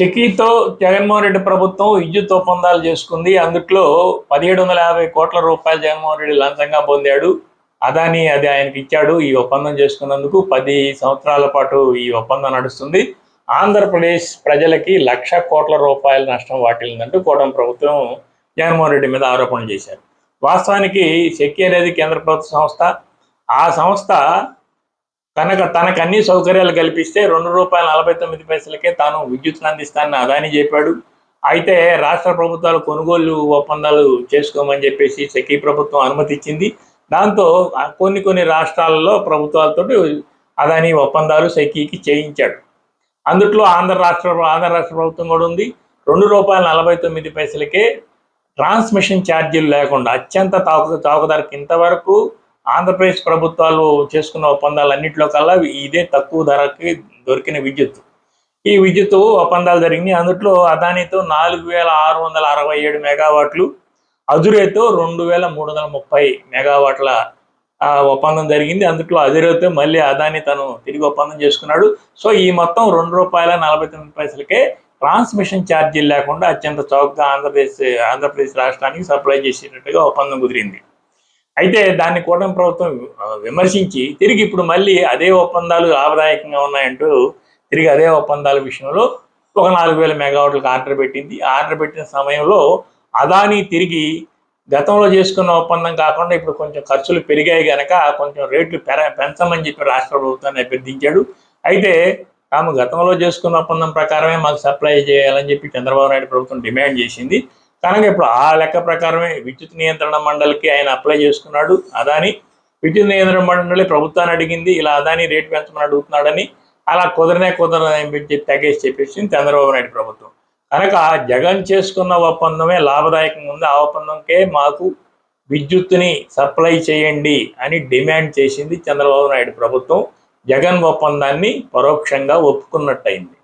చెకీతో జగన్మోహన్ రెడ్డి ప్రభుత్వం విద్యుత్ ఒప్పందాలు చేసుకుంది. అందుట్లో పదిహేడు వందల యాభై కోట్ల రూపాయలు జగన్మోహన్ రెడ్డి లంచంగా పొందాడు. అదాని అది ఆయనకి ఇచ్చాడు ఈ ఒప్పందం చేసుకున్నందుకు పది సంవత్సరాల పాటు ఈ ఒప్పందం నడుస్తుంది. ఆంధ్రప్రదేశ్ ప్రజలకి లక్ష కోట్ల రూపాయల నష్టం వాటిల్లిందంటూ కూటమి ప్రభుత్వం జగన్మోహన్ రెడ్డి మీద ఆరోపణలు చేశారు. వాస్తవానికి సెక్కి అనేది కేంద్ర ప్రభుత్వ సంస్థ. ఆ సంస్థ కనుక తనకు అన్ని సౌకర్యాలు కల్పిస్తే రెండు రూపాయల నలభై తొమ్మిది పైసలకే తాను విద్యుత్ను అందిస్తానని అదాని చెప్పాడు. అయితే రాష్ట్ర ప్రభుత్వాలు కొనుగోలు ఒప్పందాలు చేసుకోమని చెప్పేసి సెకీ ప్రభుత్వం అనుమతి ఇచ్చింది దాంతో కొన్ని కొన్ని రాష్ట్రాలలో ప్రభుత్వాలతో అదాని ఒప్పందాలు సెకీకి చేయించాడు. అందుట్లో ఆంధ్ర రాష్ట్ర ఆంధ్ర రాష్ట్ర ప్రభుత్వం కూడా ఉంది. రెండు రూపాయల నలభై తొమ్మిది పైసలకే ట్రాన్స్మిషన్ ఛార్జీలు లేకుండా అత్యంత తాకు తాకుదారికి ఇంతవరకు ఆంధ్రప్రదేశ్ ప్రభుత్వాలు చేసుకున్న ఒప్పందాలు అన్నింటిలో కల్లా ఇదే తక్కువ ధరకి దొరికిన విద్యుత్ ఈ విద్యుత్ ఒప్పందాలు జరిగినాయి. అందుట్లో అదానితో నాలుగు వేల ఆరు వందల అరవై ఏడు మెగావాట్లు అజురేతో రెండు వేల మూడు వందల ముప్పై మెగావాట్ల ఒప్పందం జరిగింది. అందుట్లో అజురేతో మళ్ళీ అదాని తను తిరిగి ఒప్పందం చేసుకున్నాడు. సో ఈ మొత్తం రెండు రూపాయల నలభై తొమ్మిది పైసలకే ట్రాన్స్మిషన్ ఛార్జీలు లేకుండా అత్యంత చౌకగా ఆంధ్రప్రదేశ్ ఆంధ్రప్రదేశ్ రాష్ట్రానికి సప్లై చేసేటట్టుగా ఒప్పందం కుదిరింది. అయితే దాన్ని కూటమి ప్రభుత్వం విమర్శించి తిరిగి ఇప్పుడు మళ్ళీ అదే ఒప్పందాలు లాభదాయకంగా ఉన్నాయంటూ తిరిగి అదే ఒప్పందాల విషయంలో ఒక నాలుగు వేల మెగావాట్లకు ఆర్డర్ పెట్టింది. ఆర్డర్ పెట్టిన సమయంలో అదాని తిరిగి గతంలో చేసుకున్న ఒప్పందం కాకుండా ఇప్పుడు కొంచెం ఖర్చులు పెరిగాయి కనుక కొంచెం రేట్లు పెర పెంచమని చెప్పి రాష్ట్ర ప్రభుత్వాన్ని అభ్యర్థించాడు. అయితే తాము గతంలో చేసుకున్న ఒప్పందం ప్రకారమే మాకు సప్లై చేయాలని చెప్పి చంద్రబాబు నాయుడు ప్రభుత్వం డిమాండ్ చేసింది. కనుక ఇప్పుడు ఆ లెక్క ప్రకారమే విద్యుత్ నియంత్రణ మండలికి ఆయన అప్లై చేసుకున్నాడు. అదాని విద్యుత్ నియంత్రణ మండలి ప్రభుత్వాన్ని అడిగింది ఇలా అదాని రేటు పెంచమని అడుగుతున్నాడని అలా కుదరనే కుదరదని చెప్పి తగ్గేసి చెప్పేసింది చంద్రబాబు నాయుడు ప్రభుత్వం. కనుక జగన్ చేసుకున్న ఒప్పందమే లాభదాయకంగా ఉంది. ఆ ఒప్పందంకే మాకు విద్యుత్తుని సప్లై చేయండి అని డిమాండ్ చేసింది చంద్రబాబు నాయుడు ప్రభుత్వం. జగన్ ఒప్పందాన్ని పరోక్షంగా ఒప్పుకున్నట్టయింది.